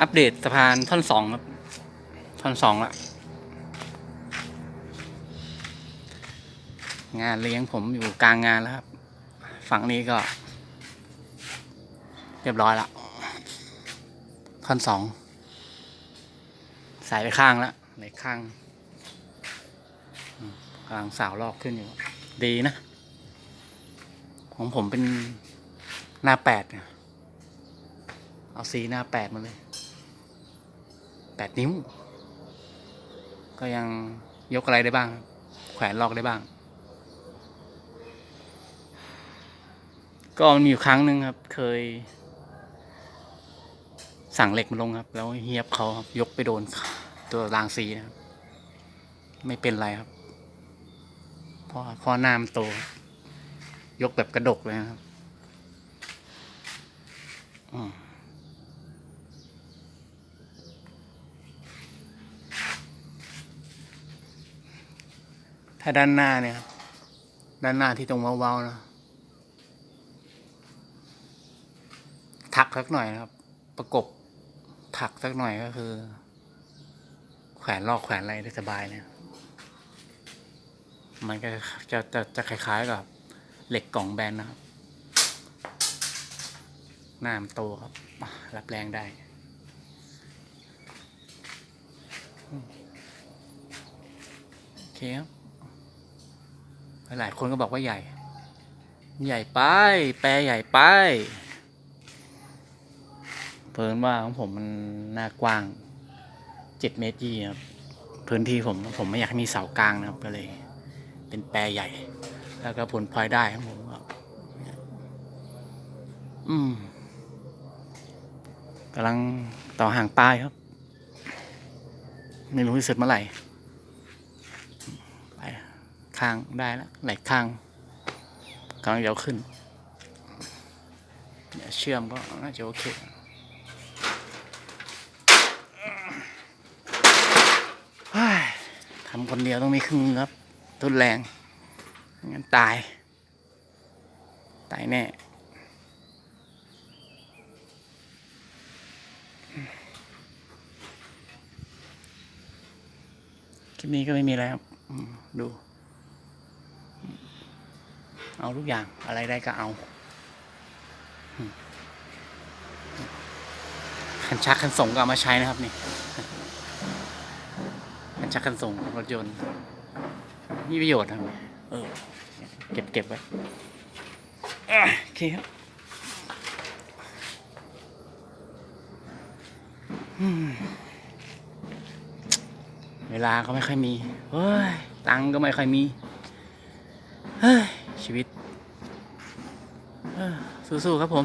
อัปเดตสะพานท่อนสองครับ ท่อนสองละงานเลี้ยงผมอยู่กลางงานแล้วครับ ฝั่งนี้ก็ เรียบร้อยละท่อนสองสายไปข้างแล้วในข้างกำลังสาวลอกขึ้นอยู่ ดีนะ ของผมเป็นหน้าแปดเนี่ย เอาสีหน้าแปดมาเลยแปดนิ้ว ก็ยังยกอะไรได้บ้าง แขวนลอกได้บ้าง ก็มีอยู่ครั้งหนึ่งครับ เคย สั่งเหล็กมาลงครับ แล้วเฮียบเขาครับยกไปโดนตัวรางสีนะครับ ไม่เป็นไรครับเพราะเพราะหน้ามันโต ยกแบบกระดกเลยนะครับ อืม ถ้าด้านหน้าเนี่ย ด้านหน้าที่ตรงเว้าๆนะถักสักหน่อยนะครับ ประกบถักสักหน่อยก็คือ แขวนลอกแขวนอะไรได้สบายเลยมันก็จะจะจะคล้ายๆกับเหล็กกล่องแบนนะครับ หน้ามันโตครับ รับแรงได้โอเคครับ หลายคนก็บอกว่าใหญ่ ใหญ่ไป แปรใหญ่ไปเพิ่นว่าของผมมันหน้ากว้างเจ็ดเมตรยี่ครับพื้นที่ผมผมไม่อยากมีเสากลางนะครับก็เลย เป็นแปรใหญ่ แล้วก็ผลพลอยได้ของผมก็อืมกำลังต่อห่างปลายครับ ไม่รู้จะเสร็จเมื่อไหร่ ข้างได้แล้วไหลข้างกำลังจะเอาขึ้นเดียวเชื่อมก็น่าจะโอเคทำคนเดียวต้องมีครึ่งครับทุนแรงงั้นตาย ตายแน่คลิปนี้ก็ไม่มีอะไรครับ ดู เอาทุกอย่างอะไรได้ก็เอาคันชักคันส่งก็เอามาใช้นะครับนี่คันชักคันส่งรถยนต์มีประโยชน์ครับเออเก็บเก็บไว้โอเคครับเวลาก็ไม่ค่อยมีเฮ้ยตังค์ก็ไม่ค่อยมี ชีวิตสู้ๆครับผม